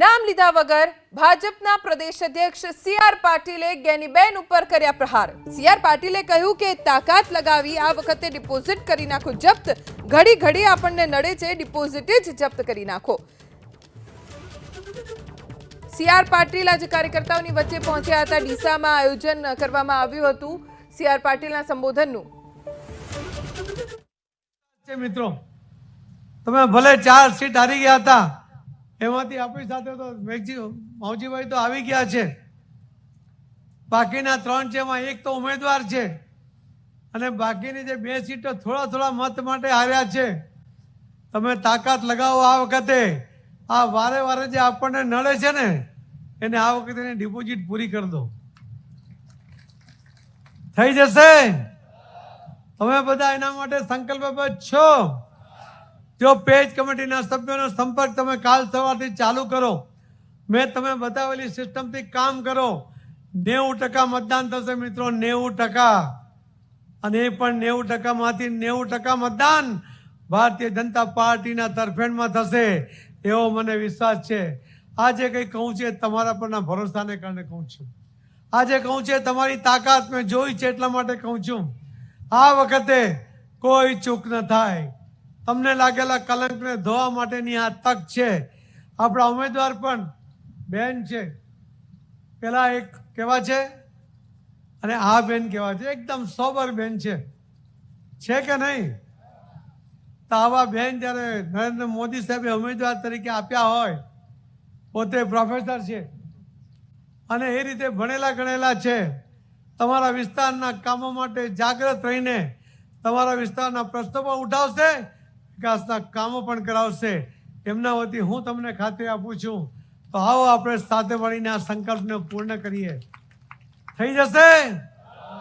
નામ લીધા વગર ભાજપના પ્રદેશ અધ્યક્ષ સી આર પાટીલે ગેનીબેન ઉપર કર્યા પ્રહાર. સી આર પાટીલે કહ્યું કે તાકાત લગાવી આ વખતે ડિપોઝિટ કરી નાખો, જપ્ત ઘડી ઘડી આપણને નડે છે, ડિપોઝિટ જ જપ્ત કરી નાખો. સી આર પાટીલ આજે કાર્યકર્તાઓની વચ્ચે પહોંચ્યા હતા. ડીસામાં આયોજન કરવામાં આવ્યું હતું. સી આર પાટીલના સંબોધનનું. મિત્રો, તમે ભલે ચાર સીટ હારી ગયા હતા એમાંથી આપણી સાથે તો મેઘજી, માવજીભાઈ તો આવી ગયા છે. બાકીના ત્રણ છે, એમાં એક તો ઉમેદવાર છે. અને બાકીની જે બે સીટો થોડા થોડા મત માટે હાર્યા છે. તમે તાકાત લગાવો આ વખતે. આ વારે વારે જે આપણને નડે છે ને, એને આ વખતે એની ડિપોઝિટ પૂરી કરી દો. થઈ જશે? તમે બધા એના માટે સંકલ્પબદ્ધ છો? જો પેજ કમિટીના સભ્યોનો સંપર્ક તમે કાલ સવારથી ચાલુ કરો. મેં તમે બતાવેલી સિસ્ટમથી કામ કરો. નેવું ટકા મતદાન થશે મિત્રો, નેવું ટકા. અને એ પણ નેવું ટકામાંથી નેવું ટકા મતદાન ભારતીય જનતા પાર્ટીના તરફેણમાં થશે, એવો મને વિશ્વાસ છે. આજે કંઈ કહું છે તમારા પરના ભરોસાને કારણે કહું છું. આજે કહું છે તમારી તાકાત મેં જોઈ છે એટલા માટે કહું છું. આ વખતે કોઈ ચૂક ન થાય. તમને લાગેલા કલંકને ધોવા માટેની આ તક છે. આપણા ઉમેદવાર પણ બેન છે. પેલા એક કેવા છે? અને આ બેન કેવા છે? એકદમ સોબર બેન છે. છે કે નહીં? તો આવા બેન જ્યારે નરેન્દ્ર મોદી સાહેબે ઉમેદવાર તરીકે આપ્યા હોય, પોતે પ્રોફેસર છે. અને એ રીતે ભણેલા ગણેલા છે. તમારા વિસ્તારના કામો માટે જાગૃત રહીને તમારા વિસ્તારના પ્રશ્નો પણ ઉઠાવશે વિકાસના કામો પણ કરાવશે. એમના વતી હું તમને ખાતરી આપું છું. તો આવો આપણે સાથે મળીને આ સંકલ્પને પૂર્ણ કરીએ. થઈ જશે?